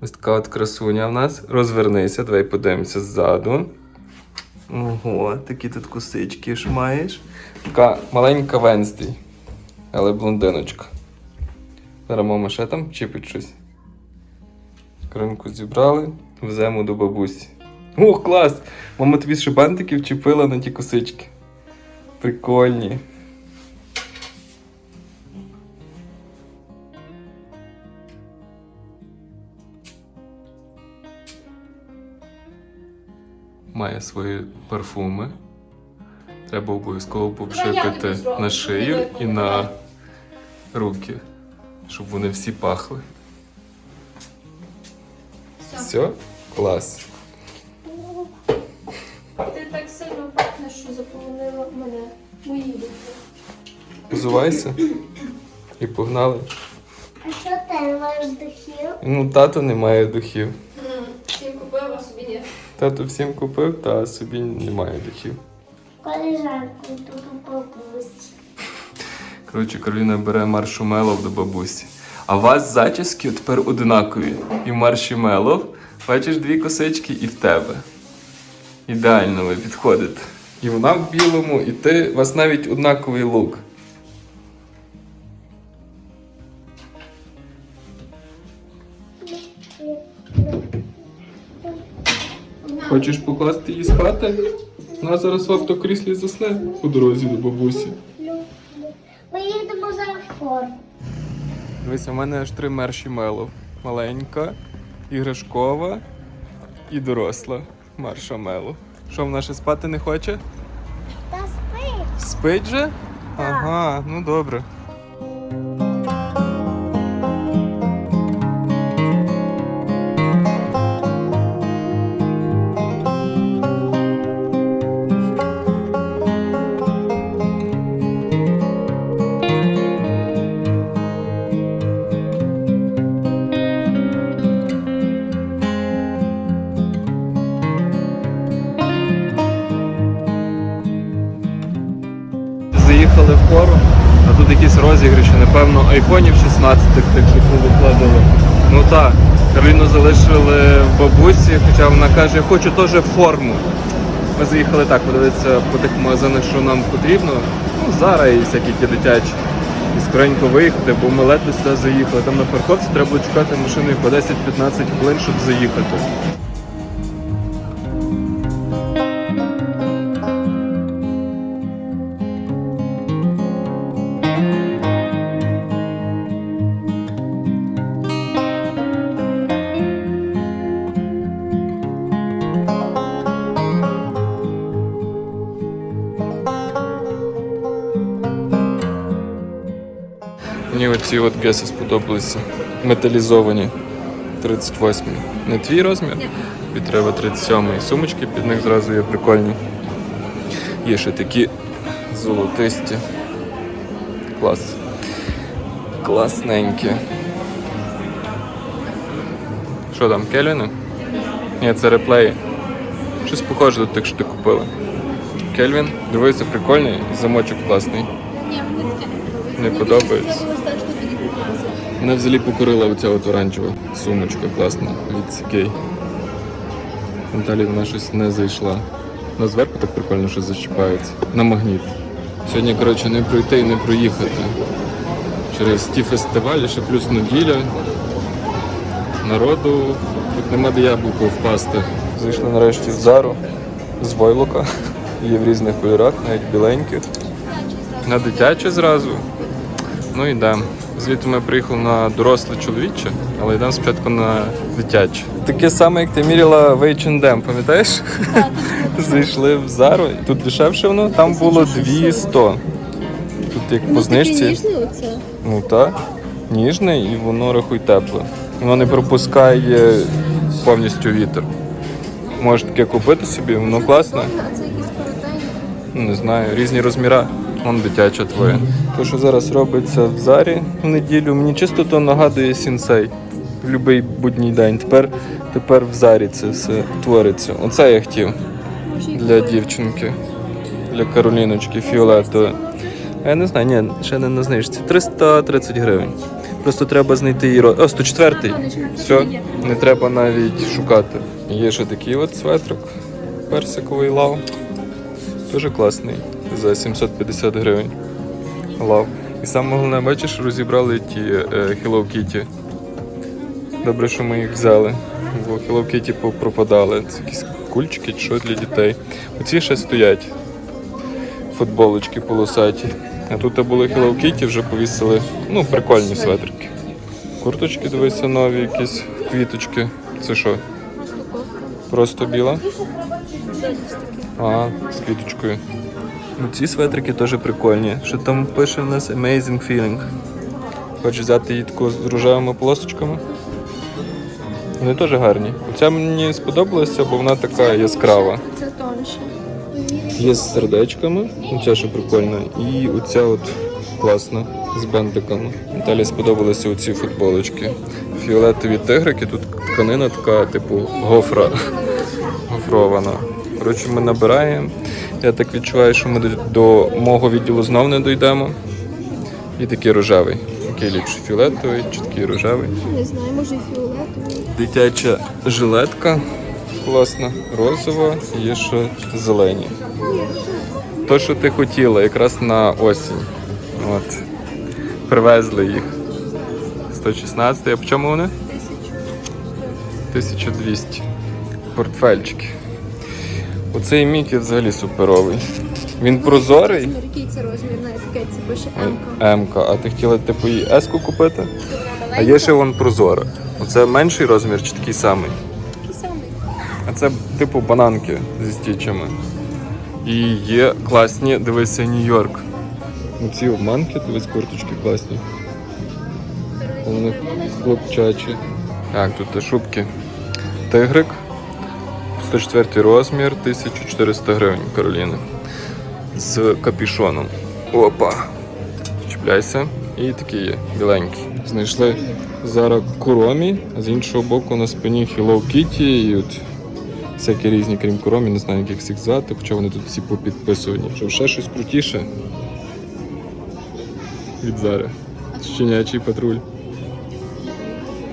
Ось така от красуня в нас. Розвернися, давай подивимося ззаду. Ого, такі тут косички ж маєш. Така маленька Венздій, але блондиночка. Зараз мама ще там чіпить щось. Кринку зібрали, веземо до бабусі. О, клас! Мама тобі ще бантиків чіпила на ті косички. Прикольні. Має свої парфуми. Треба обов'язково попшикати на шию і на руки, щоб вони всі пахли. Все? Клас. Ти так сильно пахнеш, що заполонила мене. Мої руки. Позувайся. І погнали. А що ти не маєш духів? Ну, тато не має духів. Всім купив, а собі ні. Тато всім купив, та собі немає духів. Коліжанку тут у бабусі. Коротше, Кароліна бере маршмеллоу до бабусі. А у вас зачіски тепер одинакові. І в маршмеллоу, бачиш дві косички, і в тебе. Ідеально ви підходите. І вона в білому, і ти, у вас навіть однаковий лук. Хочеш покласти її спати? Вона зараз в автокріслі засне по дорозі до бабусі. Ми їдемо за форм. Дивися, у мене аж три маршмеллоу. Маленька, іграшкова і доросла маршмеллоу. Що, вона ще спати не хоче? Та спи. Спить же? Ага, ну добре. Заїхали в форум, а тут якісь розіграші, напевно, айфонів 16 тих, що повикладали. Ну так, Кароліну залишили в бабусі, хоча вона каже, я хочу теж форму. Ми заїхали так, подивитися по тих магазинах, що нам потрібно. Ну, зараз і всякі ті дитячі. І скоренько виїхати, бо ми ледве сюди заїхали. Там на парковці треба було чекати машиною по 10-15 хвилин, щоб заїхати. Геси сподобалися. Металізовані. 38 Не твій розмір? Тобі треба 37 Сумочки під них зразу є прикольні. Є ще такі золотисті. Клас. Класненькі. Що там, Кельвіни? Ні, це реплеї. Щось похоже до тих, що ти купила. Кельвін, дивися, прикольний, замочок класний. Не подобається. Мене взагалі покорила оця от оранжева сумочка класна від CK. Далі вона щось не зайшла. На зверху так прикольно, що зачіпається. На магніт. Сьогодні, коротше, не пройти і не проїхати. Через ті фестивалі, ще плюс неділя. Народу тут нема де яблуко впасти. Зайшли нарешті в Зару з войлока. Є в різних кольорах, навіть біленьких. На дитяче зразу. Ну йдемо. Звідти ми приїхали на доросле чоловіче, але йдемо спочатку на дитяче. Таке саме, як ти міряла в H&M, пам'ятаєш? Зайшли в Зару, тут дешевше воно, там було 200. Тут як по знижці. ніжне. Ну так, ніжне і воно рахуй тепле. Воно не пропускає повністю вітер. Можеш таке купити собі, воно класне. Ну, Не знаю, різні розміри. Вон дитяча твоя. Те, що зараз робиться в зарі в неділю, мені чисто то нагадує сінсей. Будь-який будній день. Тепер, тепер в зарі це все твориться. Оце я хотів для дівчинки, для Кароліночки фіолетове. А я не знаю, ні, ще не на знижці. 330 гривень. Просто треба знайти її роз. О, 104-й. Все, не треба навіть шукати. Є ще такий от светрик персиковий лав. Дуже класний. За 750 гривень. Лав. І саме головне, бачиш, розібрали ті е, Hello Kitty. Добре, що ми їх взяли. Бо Hello Kitty пропадали. Це якісь кульчики чи що для дітей. Оці ще стоять. Футболочки полосаті. А тут були Hello Kitty, вже повісили ну, прикольні светрики. Курточки, дивися, нові якісь квіточки. Це що? Просто біла? А, з квіточкою. Ну, ці светрики теж прикольні. Що там пише в нас Amazing Feeling. Хочу взяти її таку з рожевими полосочками. Вони теж гарні. Оця мені сподобалася, бо вона така яскрава. Це тонше. Є з сердечками, оця ще прикольна. І оця от класна з бантиками. Наталі сподобалися оці футболочки. Фіолетові тигрики, тут тканина така, типу, гофра. Гофрована. Коротше, ми набираємо. Я так відчуваю, що ми до, до мого відділу знов не дійдемо. І такий рожевий. Який ліпше фіолетовий чи такий рожевий. Не знаю, може і фіолетовий. Дитяча жилетка класна, розова, є ще зелені. То, що ти хотіла, якраз на осінь. От. Привезли їх. 116. А по чому вони? 1200. Портфельчики. Оцей Мікі взагалі суперовий. Він прозорий. Який це розмір на етикетці пише М-ка. М-ка. А ти хотіла типу її С-ку купити? А є ще вон прозора. Оце менший розмір чи такий самий? Такий самий. А це типу бананки зі стічами. І є класні, дивися, Нью-Йорк. Ці обманки, дивись, курточки класні. Вони хлопчачі. Так, тут і шубки. Тигрик. 104 розмір, 1400 гривень Кароліни. З капішоном. Опа. Чіпляйся. І такі є, біленькі. Знайшли зараз куромі, а з іншого боку на спині Hello Kitty і от всякі різні, крім куромі, не знаю, як їх всіх звати, хоча вони тут всі попідписувані. Що ще щось крутіше від Зари. Щенячий патруль.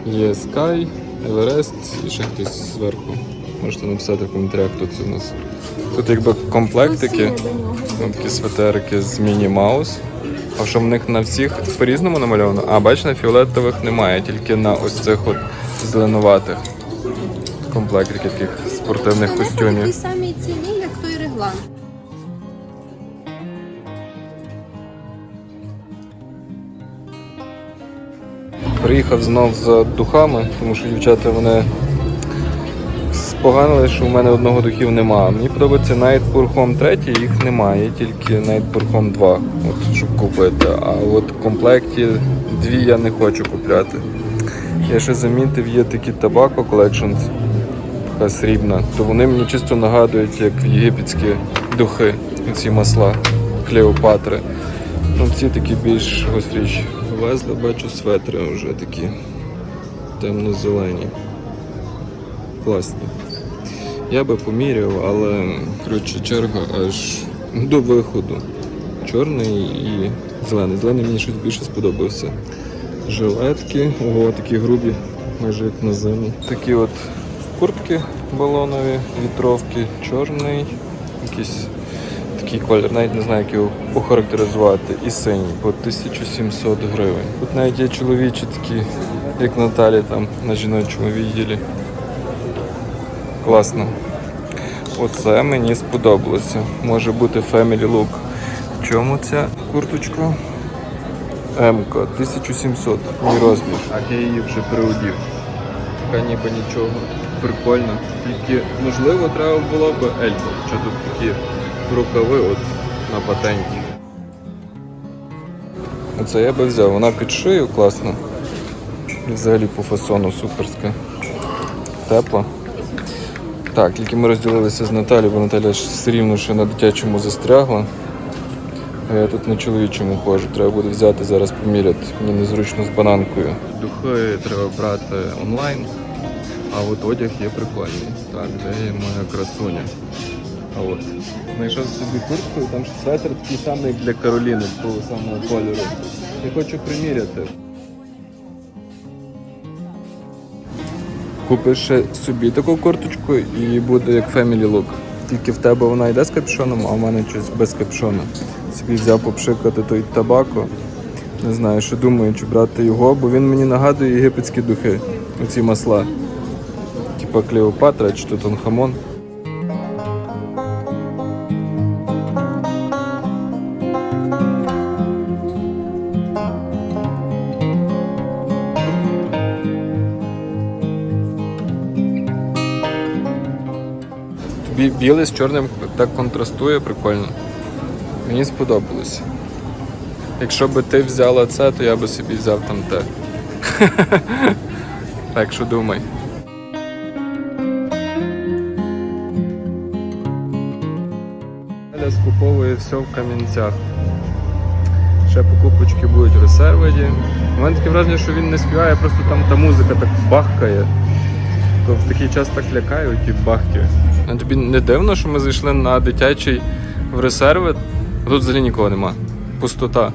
Є Sky, Everest і ще хтось зверху. Можете написати в коментарях, хто це у нас. Тут якби комплектики. Такі светерики з Міні Маус. А що в них на всіх по-різному намальовано? А бач, на фіолетових немає, тільки на ось цих от зеленуватих комплектиків таких спортивних Вони по такій костюмів. ціні, як той реглан. Приїхав знов за духами, тому що дівчата вони споганили, що в мене одного духів немає. Мені подобається Night Pure Home 3, їх немає, тільки Night Pure Home 2, от, щоб купити. А от в комплекті дві я не хочу купляти. Я ще замітив, є такі Tobacco Collections, така срібна, то вони мені чисто нагадують, як єгипетські духи, ці масла Клеопатри. Ну, ці такі більш гостріші. Везли, бачу, светри вже такі темно-зелені. Класні. Я би поміряв, але коротше, черга аж до виходу. Чорний і зелений. Зелений мені щось більше сподобався. Жилетки, ого, такі грубі, майже як на зиму. Такі от куртки балонові, вітровки, чорний, якийсь такий колір, навіть не знаю, як його охарактеризувати. І синій по 1700 гривень. Тут навіть є чоловічі такі, як Наталі там на жіночому відділі. Класно. Оце мені сподобалося. Може бути Family Look. В чому ця курточка? МК 1700, мій розмір. А я її вже приодів. Така ніби нічого. Прикольно. Тільки можливо треба було б Ельбо. Що тут такі рукави от на патенті. Оце я би взяв. Вона під шию класно. Взагалі по фасону суперська. Тепла. Так, тільки ми розділилися з Наталією, бо Наталя ж все рівно ще на дитячому застрягла. А я тут на чоловічому ходжу. Треба буде взяти зараз поміряти. Мені незручно з бананкою. Духи треба брати онлайн, а от одяг є прикольний. Так, де є моя красуня? А от. Знайшов собі куртку, там ще светр такий самий, для Кароліни, такого самого кольору. Я хочу приміряти. Купиш собі таку курточку і буде як family look. Тільки в тебе вона йде з капюшоном, а в мене щось без капюшона. Собі взяв попшикати той табако. Не знаю, що думаю, чи брати його, бо він мені нагадує єгипетські духи, оці масла. Типа Клеопатра чи Тутанхамон. Бі- Біле з чорним так контрастує, прикольно. Мені сподобалось. Якщо би ти взяла це, то я би собі взяв там те. Так що думай. Аля скуповує все в камінцях. Ще покупочки будуть в ресерведі. У мене таке враження, що він не співає, просто там та музика так бахкає. То в такий час так лякають ті бахки. А тобі не дивно, що ми зайшли на дитячий в ресерви, тут взагалі нікого нема. Пустота.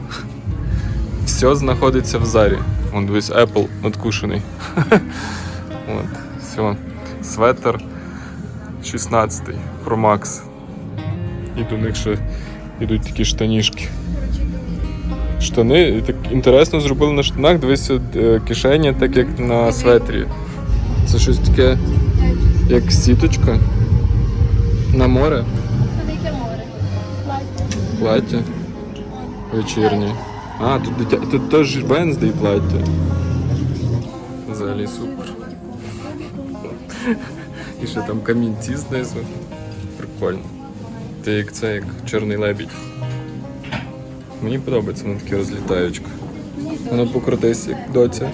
Все знаходиться в зарі. Вон дивись, Apple надкушений. От, все. Светер 16 Pro Max. І до них ще йдуть такі штанішки. Штани так інтересно зробили на штанах, дивися, е, кишені, так як на светрі. Це щось таке, як сіточка. На море. Велике море. Плаття. Вечірнє. А, тут дитя. Тут теж Венздей плаття. Взагалі супер. І ще там камінці знизу. Прикольно. Ти як це, як чорний лебідь. Мені подобається воно таке розлітаючка. Воно покрутись, як доця.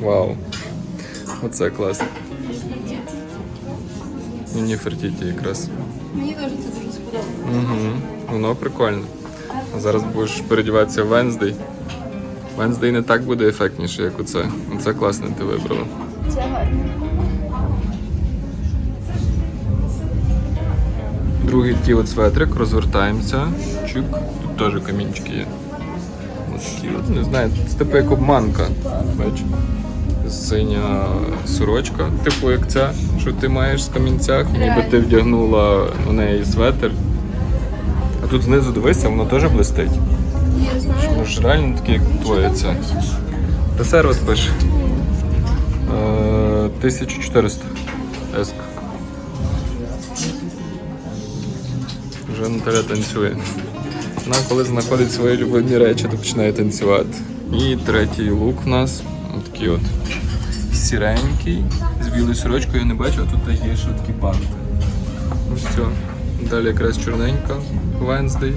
Вау. Оце класно. Мені фертіті якраз. Мені теж це дуже сподобалося. Угу. Воно прикольно. А зараз будеш передіватися в Венздей. Венздей не так буде ефектніше, як оце. Оце класно ти вибрала. Це гарно. Другий такий от светрик, розвертаємося. Чук. Тут теж камінчики є. Ось такі от, не знаю, це типу як обманка. Бач? Синя сорочка, типу як ця, що ти маєш з камінцях, ніби ти вдягнула у неї светр. А тут знизу дивися, воно теж блистить. Я знаю. Реально таке, як твоє це. Десер от пише. Е, 1400 еск. Вже Наталя танцює. Вона коли знаходить свої улюблені речі, то починає танцювати. І третій лук у нас такий от сіренький, з білою сорочкою я не бачу, а тут є ще такі. Ну все. Далі якраз чорненька, Wednesday.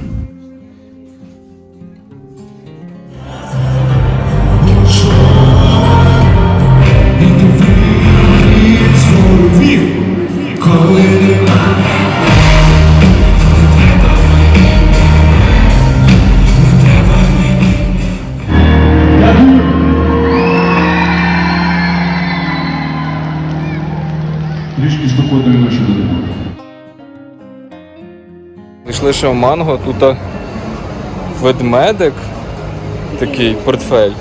Зайшли ще в манго, тут ведмедик, такий портфель.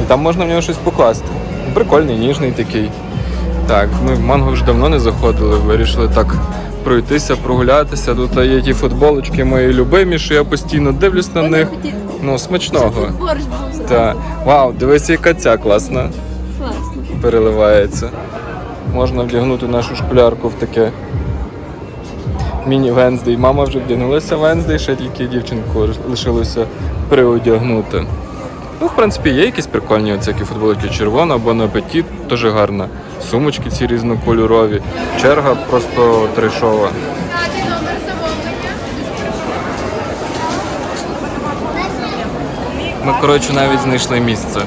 І там можна в нього щось покласти. Прикольний, ніжний такий. Так, ми в манго вже давно не заходили, вирішили так пройтися, прогулятися. Тут є ті футболочки мої любимі, що я постійно дивлюсь на них. Ну, смачного. Так. Вау, дивись, яка ця класна переливається. Можна вдягнути нашу школярку в таке міні Венздей. Мама вже вдягнулася Венздей, ще тільки дівчинку лишилося приодягнути. Ну, в принципі, є якісь прикольні оці які футболки червона, бон апетит, теж гарна. Сумочки ці різнокольорові. Черга просто трешова. Ми, коротше, навіть знайшли місце.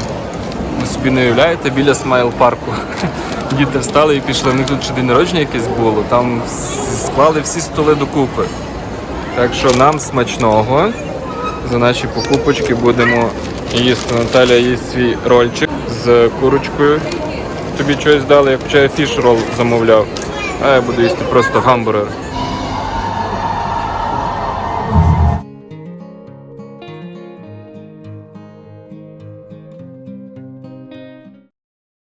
Ви собі не уявляєте, біля смайл парку. Діти встали і пішли. У них тут ще день народження якесь було. Там склали всі столи докупи. Так що нам смачного. За наші покупочки будемо їсти. Наталя їсть свій рольчик з курочкою. Тобі щось дали, я хоча я фіш рол замовляв. А я буду їсти просто гамбургер.